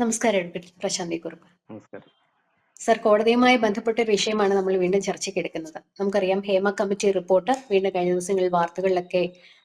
നമസ്കാരം അഡ്വക്കേറ്റ് പ്രശാന്തി കുറുപ്പ്. നമസ്കാരം. സർ കോടതിയുമായി ബന്ധപ്പെട്ട ഒരു വിഷയമാണ് നമ്മൾ വീണ്ടും ചർച്ചയ്ക്ക് എടുക്കുന്നത്. നമുക്കറിയാം ഹേമ കമ്മിറ്റി റിപ്പോർട്ട് വീണ്ടും കഴിഞ്ഞ ദിവസങ്ങളിൽ വാർത്തകളിലൊക്കെ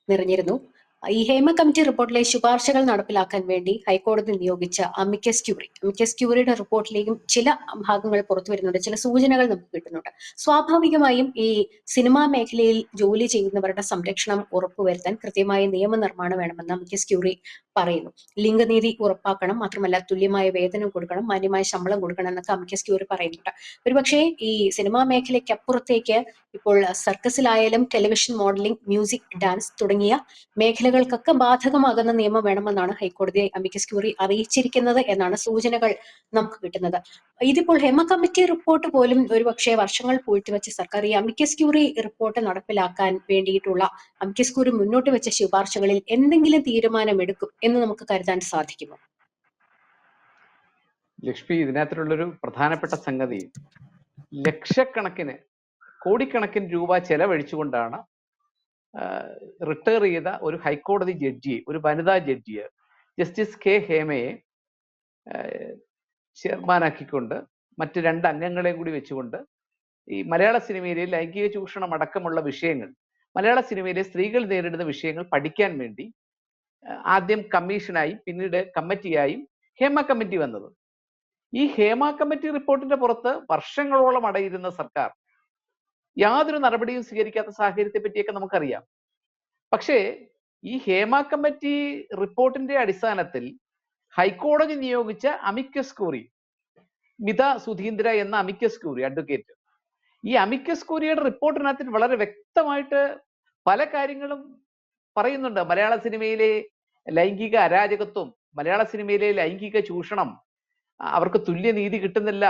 നിറഞ്ഞിരുന്നു. ഈ ഹേമ കമ്മിറ്റി റിപ്പോർട്ടിലെ ശുപാർശകൾ നടപ്പിലാക്കാൻ വേണ്ടി ഹൈക്കോടതി നിയോഗിച്ച അമിക്കസ് ക്യൂറി. അമിക്കസ് ക്യൂറിയുടെ റിപ്പോർട്ടിലേക്കും ചില ഭാഗങ്ങൾ പുറത്തു വരുന്നുണ്ട്. ചില സൂചനകൾ നമുക്ക് കിട്ടുന്നുണ്ട്. സ്വാഭാവികമായും ഈ സിനിമാ മേഖലയിൽ ജോലി ചെയ്യുന്നവരുടെ സംരക്ഷണം ഉറപ്പുവരുത്താൻ കൃത്യമായ നിയമനിർമ്മാണം വേണമെന്ന് അമിക്കസ് ക്യൂറി പറയുന്നു. ലിംഗനീതി ഉറപ്പാക്കണം മാത്രമല്ല തുല്യമായ വേതനം കൊടുക്കണം മാന്യമായ ശമ്പളം കൊടുക്കണം എന്നൊക്കെ അമിക്കസ് ക്യൂറി പറയുന്നുണ്ട്. ഒരുപക്ഷെ ഈ സിനിമാ മേഖലയ്ക്ക് അപ്പുറത്തേക്ക് ഇപ്പോൾ സർക്കസിലായാലും ടെലിവിഷൻ മോഡലിംഗ് മ്യൂസിക് ഡാൻസ് തുടങ്ങിയ മേഖലകൾക്കൊക്കെ ബാധകമാകുന്ന നിയമം വേണമെന്നാണ് ഹൈക്കോടതി അമിക്കസ് ക്യൂറി അറിയിച്ചിരിക്കുന്നത് എന്നാണ് സൂചനകൾ നമുക്ക് കിട്ടുന്നത്. ഇതിപ്പോൾ ഹെമ കമ്മിറ്റി റിപ്പോർട്ട് പോലും ഒരുപക്ഷെ വർഷങ്ങൾ പൂഴ്ത്തിവെച്ച സർക്കാർ ഈ അമിക്കസ് ക്യൂറി റിപ്പോർട്ട് നടപ്പിലാക്കാൻ വേണ്ടിയിട്ടുള്ള അമിക്കസ് ക്യൂറി മുന്നോട്ട് വെച്ച ശുപാർശകളിൽ എന്തെങ്കിലും തീരുമാനമെടുക്കും എന്ന് നമുക്ക് കരുതാൻ സാധിക്കുമോ? ലക്ഷ്മി ഇതിനകത്തുള്ളൊരു പ്രധാനപ്പെട്ട സംഗതി ലക്ഷക്കണക്കിന് കോടിക്കണക്കിന് രൂപ ചെലവഴിച്ചുകൊണ്ടാണ് റിട്ടയർ ചെയ്ത ഒരു ഹൈക്കോടതി ജഡ്ജിയെ ഒരു വനിതാ ജഡ്ജിയെ ജസ്റ്റിസ് കെ ഹേമയെ ചെയർമാനാക്കിക്കൊണ്ട് മറ്റ് രണ്ട് അംഗങ്ങളെയും കൂടി വെച്ചുകൊണ്ട് ഈ മലയാള സിനിമയിലെ ലൈംഗിക ചൂഷണം അടക്കമുള്ള വിഷയങ്ങൾ മലയാള സിനിമയിലെ സ്ത്രീകൾ നേരിടുന്ന വിഷയങ്ങൾ പഠിക്കാൻ വേണ്ടി ആദ്യം കമ്മീഷനായി പിന്നീട് കമ്മിറ്റിയായും ഹേമ കമ്മിറ്റി വന്നത്. ഈ ഹേമ കമ്മിറ്റി റിപ്പോർട്ടിന്റെ പുറത്ത് വർഷങ്ങളോളം അടയിരുന്ന സർക്കാർ യാതൊരു നടപടിയും സ്വീകരിക്കാത്ത സാഹചര്യത്തെ പറ്റിയൊക്കെ നമുക്കറിയാം. പക്ഷേ ഈ ഹേമ കമ്മിറ്റി റിപ്പോർട്ടിന്റെ അടിസ്ഥാനത്തിൽ ഹൈക്കോടതി നിയോഗിച്ച അമിക്കസ് കൂറി മിത സുധീന്ദ്ര എന്ന അമിക്കസ് കൂറി അഡ്വക്കേറ്റ് ഈ അമിക്കസ് കൂറിയുടെ റിപ്പോർട്ടിനകത്ത് വളരെ വ്യക്തമായിട്ട് പല കാര്യങ്ങളും പറയുന്നുണ്ട്. മലയാള സിനിമയിലെ ലൈംഗിക അരാജകത്വം മലയാള സിനിമയിലെ ലൈംഗിക ചൂഷണം അവർക്ക് തുല്യനീതി കിട്ടുന്നില്ല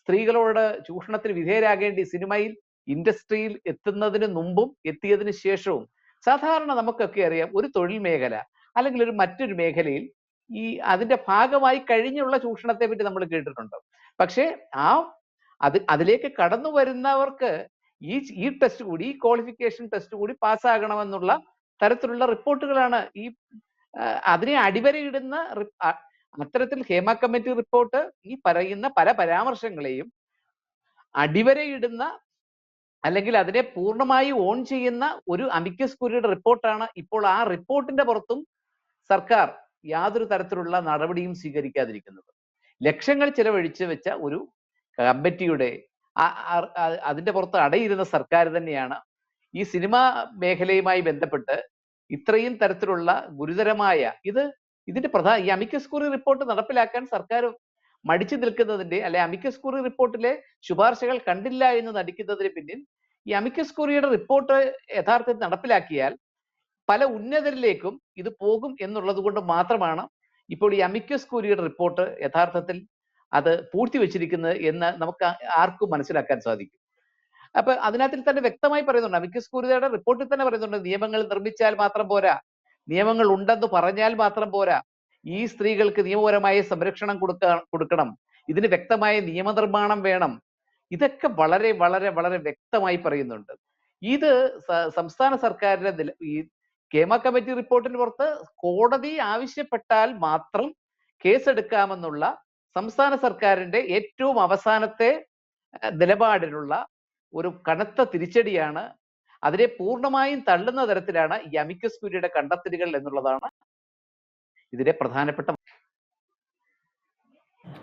സ്ത്രീകളോട് ചൂഷണത്തിന് വിധേയരാകേണ്ടി സിനിമയിൽ ഇൻഡസ്ട്രിയിൽ എത്തുന്നതിന് മുമ്പും എത്തിയതിന് ശേഷവും സാധാരണ നമുക്കൊക്കെ അറിയാം ഒരു തൊഴിൽ മേഖല അല്ലെങ്കിൽ ഒരു മറ്റൊരു മേഖലയിൽ ഈ അതിന്റെ ഭാഗമായി കഴിഞ്ഞുള്ള ചൂഷണത്തെ പറ്റി നമ്മൾ കേട്ടിട്ടുണ്ട്. പക്ഷേ ആ അത് അതിലേക്ക് കടന്നു വരുന്നവർക്ക് ഈ ഈ ടെസ്റ്റ് കൂടി ഈ ക്വാളിഫിക്കേഷൻ ടെസ്റ്റ് കൂടി പാസ്സാകണമെന്നുള്ള തരത്തിലുള്ള റിപ്പോർട്ടുകളാണ് ഈ അതിനെ അടിവരയിടുന്ന അത്തരത്തിൽ ഹേമ കമ്മിറ്റി റിപ്പോർട്ട് ഈ പറയുന്ന പല പരാമർശങ്ങളെയും അടിവരയിടുന്ന അല്ലെങ്കിൽ അതിനെ പൂർണമായി ഓൺ ചെയ്യുന്ന ഒരു അമിക്കസ് കുരിയുടെ റിപ്പോർട്ടാണ് ഇപ്പോൾ ആ റിപ്പോർട്ടിന്റെ പുറത്തും സർക്കാർ യാതൊരു തരത്തിലുള്ള നടപടിയും സ്വീകരിക്കാതിരിക്കുന്നത്. ലക്ഷങ്ങൾ ചിലവഴിച്ച് വെച്ച ഒരു കമ്മിറ്റിയുടെ അതിന്റെ പുറത്ത് അടയിരുന്ന സർക്കാർ തന്നെയാണ് ഈ സിനിമാ മേഖലയുമായി ബന്ധപ്പെട്ട് ഇത്രയും തരത്തിലുള്ള ഗുരുതരമായ ഇത് ഇതിന്റെ പ്രധാന ഈ അമിക്കസ് കുറി റിപ്പോർട്ട് നടപ്പിലാക്കാൻ സർക്കാർ മടിച്ചു നിൽക്കുന്നതിന്റെ അല്ലെ അമിക്കസ് കുറി റിപ്പോർട്ടിലെ ശുപാർശകൾ കണ്ടില്ല എന്ന് നടിക്കുന്നതിന് പിന്നിൽ ഈ അമിക്കസ് കുറിയുടെ റിപ്പോർട്ട് യഥാർത്ഥത്തിൽ നടപ്പിലാക്കിയാൽ പല ഉന്നതരിലേക്കും ഇത് പോകും എന്നുള്ളത് കൊണ്ട് മാത്രമാണ് ഇപ്പോൾ ഈ അമിക്കസ് കുരിയുടെ റിപ്പോർട്ട് യഥാർത്ഥത്തിൽ അത് പൂഴ്ത്തിവെച്ചിരിക്കുന്നത് എന്ന് നമുക്ക് ആർക്കും മനസ്സിലാക്കാൻ സാധിക്കും. അപ്പൊ അതിനകത്തിൽ തന്നെ വ്യക്തമായി പറയുന്നുണ്ട് അമിക്കസ് കുരിയുടെ റിപ്പോർട്ടിൽ തന്നെ പറയുന്നുണ്ട് നിയമങ്ങൾ നിർമ്മിച്ചാൽ മാത്രം പോരാ നിയമങ്ങൾ ഉണ്ടെന്ന് പറഞ്ഞാൽ മാത്രം പോരാ ഈ സ്ത്രീകൾക്ക് നിയമപരമായ സംരക്ഷണം കൊടുക്ക കൊടുക്കണം. ഇതിന് വ്യക്തമായ നിയമനിർമ്മാണം വേണം. ഇതൊക്കെ വളരെ വളരെ വളരെ വ്യക്തമായി പറയുന്നുണ്ട്. ഇത് സംസ്ഥാന സർക്കാരിന്റെ നില ഈ കേമ കമ്മിറ്റി റിപ്പോർട്ടിന് പുറത്ത് കോടതി ആവശ്യപ്പെട്ടാൽ മാത്രം കേസെടുക്കാമെന്നുള്ള സംസ്ഥാന സർക്കാരിന്റെ ഏറ്റവും അവസാനത്തെ നിലപാടിലുള്ള ഒരു കനത്ത തിരിച്ചടിയാണ്. അതിനെ പൂർണമായും തള്ളുന്ന തരത്തിലാണ് ഈ അമിക്കസ് കുരിയുടെ കണ്ടെത്തലുകൾ എന്നുള്ളതാണ് ഇതിലെ പ്രധാനപ്പെട്ട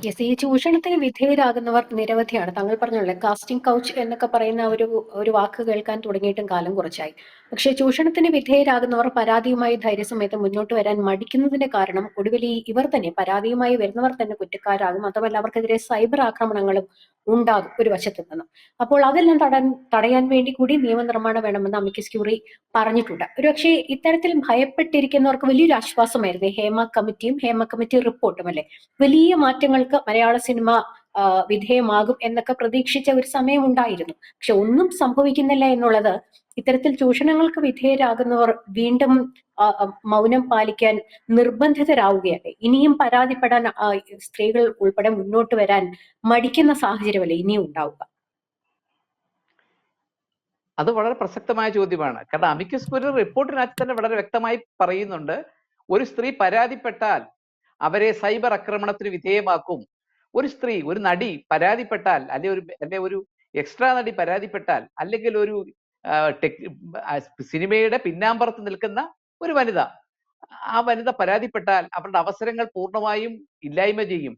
യെസ് ഈ ചൂഷണത്തിന് വിധേയരാകുന്നവർ നിരവധിയാണ്. താങ്കൾ പറഞ്ഞല്ലേ കാസ്റ്റിംഗ് കൗച്ച് എന്നൊക്കെ പറയുന്ന ഒരു ഒരു വാക്ക് കേൾക്കാൻ തുടങ്ങിയിട്ടും കാലം കുറച്ചായി. പക്ഷേ ചൂഷണത്തിന് വിധേയരാകുന്നവർ പരാതിയുമായി ധൈര്യസമയത്ത് മുന്നോട്ട് വരാൻ മടിക്കുന്നതിന്റെ കാരണം ഒടുവിൽ ഈ ഇവർ തന്നെ പരാതിയുമായി വരുന്നവർ തന്നെ കുറ്റക്കാരാകും. അതുമല്ല അവർക്കെതിരെ സൈബർ ആക്രമണങ്ങളും ഉണ്ടാകും ഒരു വശത്തു നിന്ന്. അപ്പോൾ അതെല്ലാം തടയാൻ തടയാൻ വേണ്ടി കൂടി നിയമനിർമ്മാണം വേണമെന്ന് അമിക്കസ് ക്യൂറി പറഞ്ഞിട്ടുണ്ട്. ഒരുപക്ഷെ ഇത്തരത്തിൽ ഭയപ്പെട്ടിരിക്കുന്നവർക്ക് വലിയൊരു ആശ്വാസമായിരുന്നു. ഹേമ കമ്മിറ്റിയും ഹേമ കമ്മിറ്റി റിപ്പോർട്ടും അല്ലെ? വലിയ മാറ്റങ്ങൾക്ക് മലയാള സിനിമ വിധേയമാകും എന്നൊക്കെ പ്രതീക്ഷിച്ച ഒരു സമയം ഉണ്ടായിരുന്നു. പക്ഷെ ഒന്നും സംഭവിക്കുന്നില്ല എന്നുള്ളത് ഇത്തരത്തിൽ ചൂഷണങ്ങൾക്ക് വിധേയരാകുന്നവർ വീണ്ടും മൗനം പാലിക്കാൻ നിർബന്ധിതരാവുകയല്ലേ? ഇനിയും പരാതിപ്പെടാൻ സ്ത്രീകൾ ഉൾപ്പെടെ മുന്നോട്ട് വരാൻ മടിക്കുന്ന സാഹചര്യമല്ലേ ഇനിയും ഉണ്ടാവുക? അത് വളരെ പ്രസക്തമായ ചോദ്യമാണ്. കാരണം അമിക്കസ് കുര്യർ റിപ്പോർട്ടിനകത്ത് തന്നെ വളരെ വ്യക്തമായി പറയുന്നുണ്ട്. ഒരു സ്ത്രീ പരാതിപ്പെട്ടാൽ അവരെ സൈബർ ആക്രമണത്തിന് വിധേയമാക്കും. ഒരു സ്ത്രീ ഒരു നടി പരാതിപ്പെട്ടാൽ അല്ലെ ഒരു അല്ലെ ഒരു എക്സ്ട്രാ നടി പരാതിപ്പെട്ടാൽ അല്ലെങ്കിൽ ഒരു സിനിമയുടെ പിന്നാമ്പുറത്ത് നിൽക്കുന്ന ഒരു വനിത ആ വനിത പരാതിപ്പെട്ടാൽ അവരുടെ അവസരങ്ങൾ പൂർണമായും ഇല്ലായ്മ ചെയ്യും.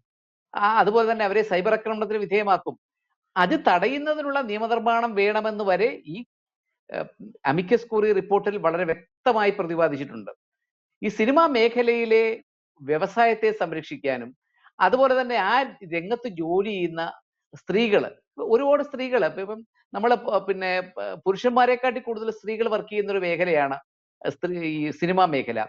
ആ അതുപോലെ തന്നെ അവരെ സൈബർ ആക്രമണത്തിന് വിധേയമാക്കും. അത് തടയുന്നതിനുള്ള നിയമനിർമ്മാണം വേണമെന്ന് വരെ ഈ അമിക്കസ് കൂറി റിപ്പോർട്ടിൽ വളരെ വ്യക്തമായി പ്രതിപാദിച്ചിട്ടുണ്ട്. ഈ സിനിമാ മേഖലയിലെ വ്യവസായത്തെ സംരക്ഷിക്കാനും അതുപോലെ തന്നെ ആ രംഗത്ത് ജോലി ചെയ്യുന്ന സ്ത്രീകൾ ഒരുപാട് സ്ത്രീകൾ ഇപ്പം നമ്മൾ പിന്നെ പുരുഷന്മാരെക്കാട്ടി കൂടുതൽ സ്ത്രീകൾ വർക്ക് ചെയ്യുന്ന ഒരു മേഖലയാണ് സ്ത്രീ ഈ സിനിമാ മേഖല.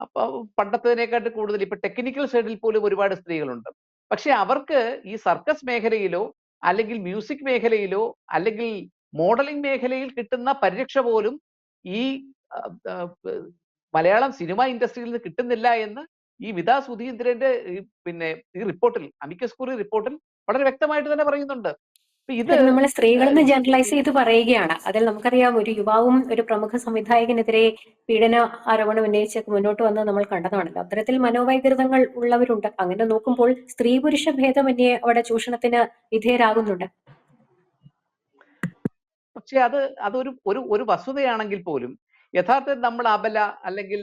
അപ്പൊ പണ്ടത്തേതിനെക്കാട്ടി കൂടുതൽ ഇപ്പൊ ടെക്നിക്കൽ സൈഡിൽ പോലും ഒരുപാട് സ്ത്രീകളുണ്ട്. പക്ഷെ അവർക്ക് ഈ സർക്കസ് മേഖലയിലോ അല്ലെങ്കിൽ മ്യൂസിക് മേഖലയിലോ അല്ലെങ്കിൽ മോഡലിംഗ് മേഖലയിൽ കിട്ടുന്ന പരിരക്ഷ പോലും ഈ മലയാളം സിനിമ ഇൻഡസ്ട്രിയിൽ നിന്ന് കിട്ടുന്നില്ല എന്ന് ഈ വിതാ സുധീന്ദ്രന്റെ പിന്നെ ഈ റിപ്പോർട്ടിൽ അമിക്കസ് കുറി റിപ്പോർട്ടിൽ വളരെ വ്യക്തമായിട്ട് തന്നെ പറയുന്നുണ്ട്. ഇത് നമ്മൾ സ്ത്രീകളെന്ന് ജനറലൈസ് ചെയ്ത് പറയുകയാണ്. അതിൽ നമുക്കറിയാം ഒരു യുവാവും ഒരു പ്രമുഖ സംവിധായകനെതിരെ പീഡന ആരോപണം ഉന്നയിച്ചൊക്കെ മുന്നോട്ട് വന്ന് നമ്മൾ കണ്ടതാണല്ലോ. അത്തരത്തിൽ മനോവൈകൃതങ്ങൾ ഉള്ളവരുണ്ട്. അങ്ങനെ നോക്കുമ്പോൾ സ്ത്രീ പുരുഷ ഭേദമന്യേ അവിടെ ചൂഷണത്തിന് വിധേയരാകുന്നുണ്ട്. പക്ഷെ അത് അതൊരു ഒരു ഒരു വസ്തുതയാണെങ്കിൽ പോലും യഥാർത്ഥത്തിൽ നമ്മൾ അബല അല്ലെങ്കിൽ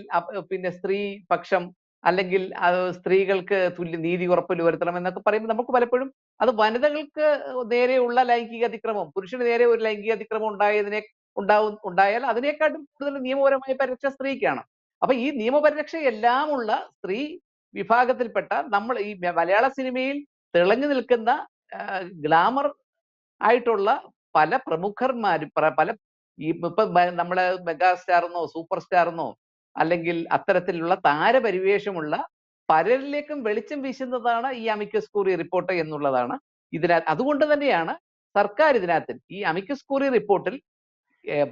പിന്നെ സ്ത്രീ പക്ഷം അല്ലെങ്കിൽ അത് സ്ത്രീകൾക്ക് തുല്യ നീതി ഉറപ്പിൽ വരുത്തണം എന്നൊക്കെ പറയുമ്പോൾ നമുക്ക് പലപ്പോഴും അത് വനിതകൾക്ക് നേരെയുള്ള ലൈംഗിക അതിക്രമം പുരുഷന് നേരെ ഒരു ലൈംഗിക അതിക്രമം ഉണ്ടായതിനെ ഉണ്ടാവും ഉണ്ടായാൽ അതിനേക്കാട്ടും കൂടുതൽ നിയമപരമായ പരിരക്ഷ സ്ത്രീക്കാണ്. അപ്പൊ ഈ നിയമപരിരക്ഷ എല്ലാമുള്ള സ്ത്രീ വിഭാഗത്തിൽപ്പെട്ട നമ്മൾ ഈ മലയാള സിനിമയിൽ തിളങ്ങി നിൽക്കുന്ന ഗ്ലാമർ ആയിട്ടുള്ള പല പ്രമുഖന്മാരും പല ഈ ഇപ്പൊ നമ്മളെ മെഗാ സ്റ്റാർന്നോ സൂപ്പർ സ്റ്റാർന്നോ അല്ലെങ്കിൽ അത്തരത്തിലുള്ള താരപരിവേഷമുള്ള പലരിലേക്കും വെളിച്ചം വീശുന്നതാണ് ഈ അമിക്കസ് കൂറി റിപ്പോർട്ട് എന്നുള്ളതാണ് ഇതിന അതുകൊണ്ട് തന്നെയാണ് സർക്കാർ ഇതിനകത്ത് ഈ അമിക്കസ് കൂറി റിപ്പോർട്ടിൽ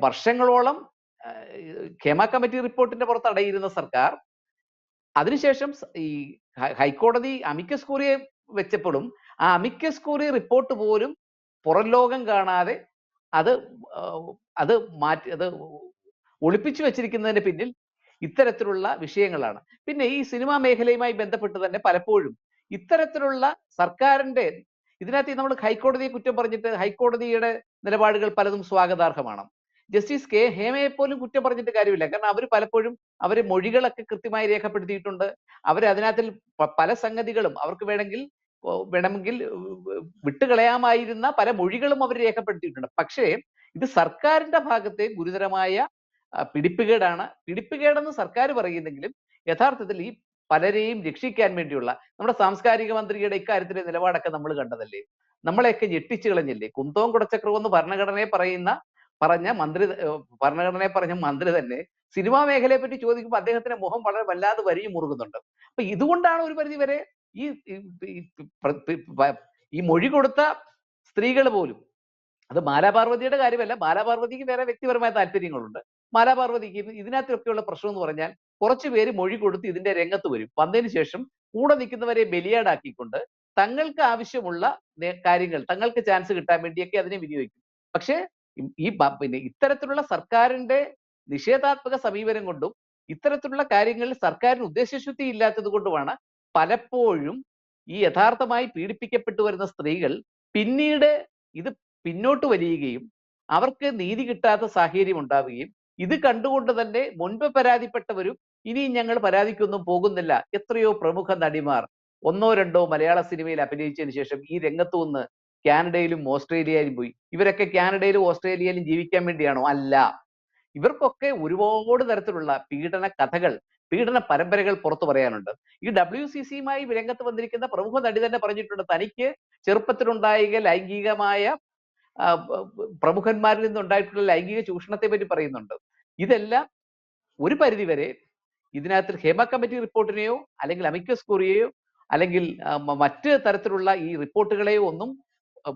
വർഷങ്ങളോളം ഖേമ കമ്മിറ്റി റിപ്പോർട്ടിന്റെ പുറത്ത് അടയിരുന്ന സർക്കാർ അതിനുശേഷം ഈ ഹൈക്കോടതി അമിക്കസ് കൂറിയെ വെച്ചപ്പോഴും ആ അമിക്കസ് കൂറി റിപ്പോർട്ട് പോലും പുറം ലോകം കാണാതെ അത് അത് മാറ്റി അത് ഒളിപ്പിച്ചു വെച്ചിരിക്കുന്നതിന് പിന്നിൽ ഇത്തരത്തിലുള്ള വിഷയങ്ങളാണ്. പിന്നെ ഈ സിനിമാ മേഖലയുമായി ബന്ധപ്പെട്ട് തന്നെ പലപ്പോഴും ഇത്തരത്തിലുള്ള സർക്കാരിന്റെ ഇതിനകത്ത് നമ്മൾ ഹൈക്കോടതിയെ കുറ്റം പറഞ്ഞിട്ട് ഹൈക്കോടതിയുടെ നിലപാടുകൾ പലതും സ്വാഗതാർഹമാണ്. ജസ്റ്റിസ് കെ ഹേമയെ പോലും കുറ്റം പറഞ്ഞിട്ട് കാര്യമില്ല. കാരണം അവർ പലപ്പോഴും അവർ മൊഴികളൊക്കെ കൃത്യമായി രേഖപ്പെടുത്തിയിട്ടുണ്ട്. അവർ അതിനകത്തിൽ പല സംഗതികളും അവർക്ക് വേണമെങ്കിൽ വേണമെങ്കിൽ വിട്ടുകളയാമായിരുന്ന പല മൊഴികളും അവർ രേഖപ്പെടുത്തിയിട്ടുണ്ട്. പക്ഷേ ഇത് സർക്കാരിന്റെ ഭാഗത്തെ ഗുരുതരമായ പിടിപ്പുകേടാണ്. പിടിപ്പുകേടെന്ന് സർക്കാർ പറയുന്നെങ്കിലും യഥാർത്ഥത്തിൽ ഈ പലരെയും രക്ഷിക്കാൻ വേണ്ടിയുള്ള നമ്മുടെ സാംസ്കാരിക മന്ത്രിയുടെ ഇക്കാര്യത്തിലെ നിലപാടൊക്കെ നമ്മൾ കണ്ടതല്ലേ? നമ്മളെയൊക്കെ ഞെട്ടിച്ചു കളഞ്ഞില്ലേ? കുന്തവും കുടച്ചക്രവും എന്ന് ഭരണഘടനയെ പറയുന്ന പറഞ്ഞ മന്ത്രി ഭരണഘടനയെ പറഞ്ഞ മന്ത്രി തന്നെ സിനിമാ മേഖലയെ പറ്റി ചോദിക്കുമ്പോൾ അദ്ദേഹത്തിന്റെ മുഖം വളരെ വല്ലാതെ വരിഞ്ഞു മുറുകുന്നുണ്ട്. അപ്പൊ ഇതുകൊണ്ടാണ് ഒരു പരിധി വരെ ഈ ഈ- മൊഴി കൊടുത്ത സ്ത്രീകൾ പോലും അത് ബാലാപാർവതിയുടെ കാര്യമല്ല ബാലാപാർവതിക്ക് വേറെ വ്യക്തിപരമായ താല്പര്യങ്ങളുണ്ട്. മാലാപാർവതിക്ക് ഇത് ഇതിനകത്തൊക്കെയുള്ള പ്രശ്നം എന്ന് പറഞ്ഞാൽ കുറച്ചു പേര് മൊഴി കൊടുത്ത് ഇതിന്റെ രംഗത്ത് വരും. വന്നതിന് ശേഷം കൂടെ നിൽക്കുന്നവരെ ബലിയാടാക്കിക്കൊണ്ട് തങ്ങൾക്ക് ആവശ്യമുള്ള കാര്യങ്ങൾ തങ്ങൾക്ക് ചാൻസ് കിട്ടാൻ വേണ്ടിയൊക്കെ അതിനെ വിനിയോഗിക്കും. പക്ഷേ ഈ പിന്നെ ഇത്തരത്തിലുള്ള സർക്കാരിന്റെ നിഷേധാത്മക സമീപനം കൊണ്ടും ഇത്തരത്തിലുള്ള കാര്യങ്ങളിൽ സർക്കാരിന് ഉദ്ദേശശുദ്ധി ഇല്ലാത്തത് കൊണ്ടുമാണ് പലപ്പോഴും ഈ യഥാർത്ഥമായി പീഡിപ്പിക്കപ്പെട്ടു വരുന്ന സ്ത്രീകൾ പിന്നീട് ഇത് പിന്നോട്ട് വലിയുകയും അവർക്ക് നീതി കിട്ടാത്ത സാഹചര്യം ഉണ്ടാവുകയും ഇത് കണ്ടുകൊണ്ട് തന്നെ മുൻപ് പരാതിപ്പെട്ടവരും ഇനിയും ഞങ്ങൾ പരാതിക്കൊന്നും പോകുന്നില്ല. എത്രയോ പ്രമുഖ നടിമാർ. ഒന്നോ രണ്ടോ മലയാള സിനിമയിൽ അഭിനയിച്ചതിന് ശേഷം ഈ രംഗത്തു നിന്ന് കാനഡയിലും ഓസ്ട്രേലിയയിലും പോയി. ഇവരൊക്കെ കാനഡയിലും ഓസ്ട്രേലിയയിലും ജീവിക്കാൻ വേണ്ടിയാണോ? അല്ല. ഇവർക്കൊക്കെ ഒരുപാട് തരത്തിലുള്ള പീഡന കഥകൾ പീഡന പരമ്പരകൾ പുറത്തു പറയാനുണ്ട്. ഈ ഡബ്ല്യു സി സിയുമായി രംഗത്ത് വന്നിരിക്കുന്ന പ്രമുഖ നടി തന്നെ പറഞ്ഞിട്ടുണ്ട്. തനിക്ക് ചെറുപ്പത്തിലുണ്ടായ ലൈംഗികമായ പ്രമുഖന്മാരിൽ നിന്നുണ്ടായിട്ടുള്ള ലൈംഗിക ചൂഷണത്തെ പറ്റി പറയുന്നുണ്ട്. ഇതെല്ലാം ഒരു പരിധിവരെ ഇതിനകത്ത് ഹേമ കമ്മിറ്റി റിപ്പോർട്ടിനെയോ അല്ലെങ്കിൽ അമിക്കസ് കുറിയെയോ അല്ലെങ്കിൽ മറ്റ് തരത്തിലുള്ള ഈ റിപ്പോർട്ടുകളെയോ ഒന്നും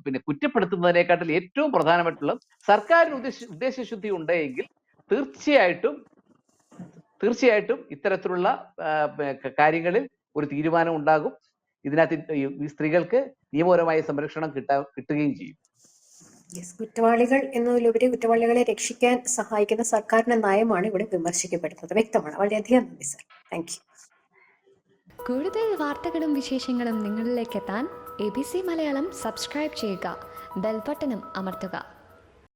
പിന്നെ കുറ്റപ്പെടുത്തുന്നതിനെക്കാട്ടിൽ ഏറ്റവും പ്രധാനമായിട്ടുള്ള സർക്കാരിന് ഉദ്ദേശ ഉദ്ദേശശുദ്ധി ഉണ്ടെങ്കിൽ തീർച്ചയായിട്ടും തീർച്ചയായിട്ടും ഇത്തരത്തിലുള്ള കാര്യങ്ങളിൽ ഒരു തീരുമാനം ഉണ്ടാകും. ഇതിനകത്ത് ഈ സ്ത്രീകൾക്ക് നിയമപരമായ സംരക്ഷണം കിട്ടാ കിട്ടുകയും ചെയ്യും. കുറ്റവാളികൾ എന്നതിലുപരി കുറ്റവാളികളെ രക്ഷിക്കാൻ സഹായിക്കുന്ന സർക്കാരിന്റെ നയമാണ് ഇവിടെ വിമർശിക്കപ്പെടുന്നത്. വ്യക്തമാണ്. വളരെയധികം നന്ദി സർ താങ്ക് യു കൂടുതൽ വാർത്തകളും വിശേഷങ്ങളും നിങ്ങളിലേക്ക് എത്താൻ A B C Malayalam subscribe ചെയ്യുക. ബെൽബട്ടനും അമർത്തുക.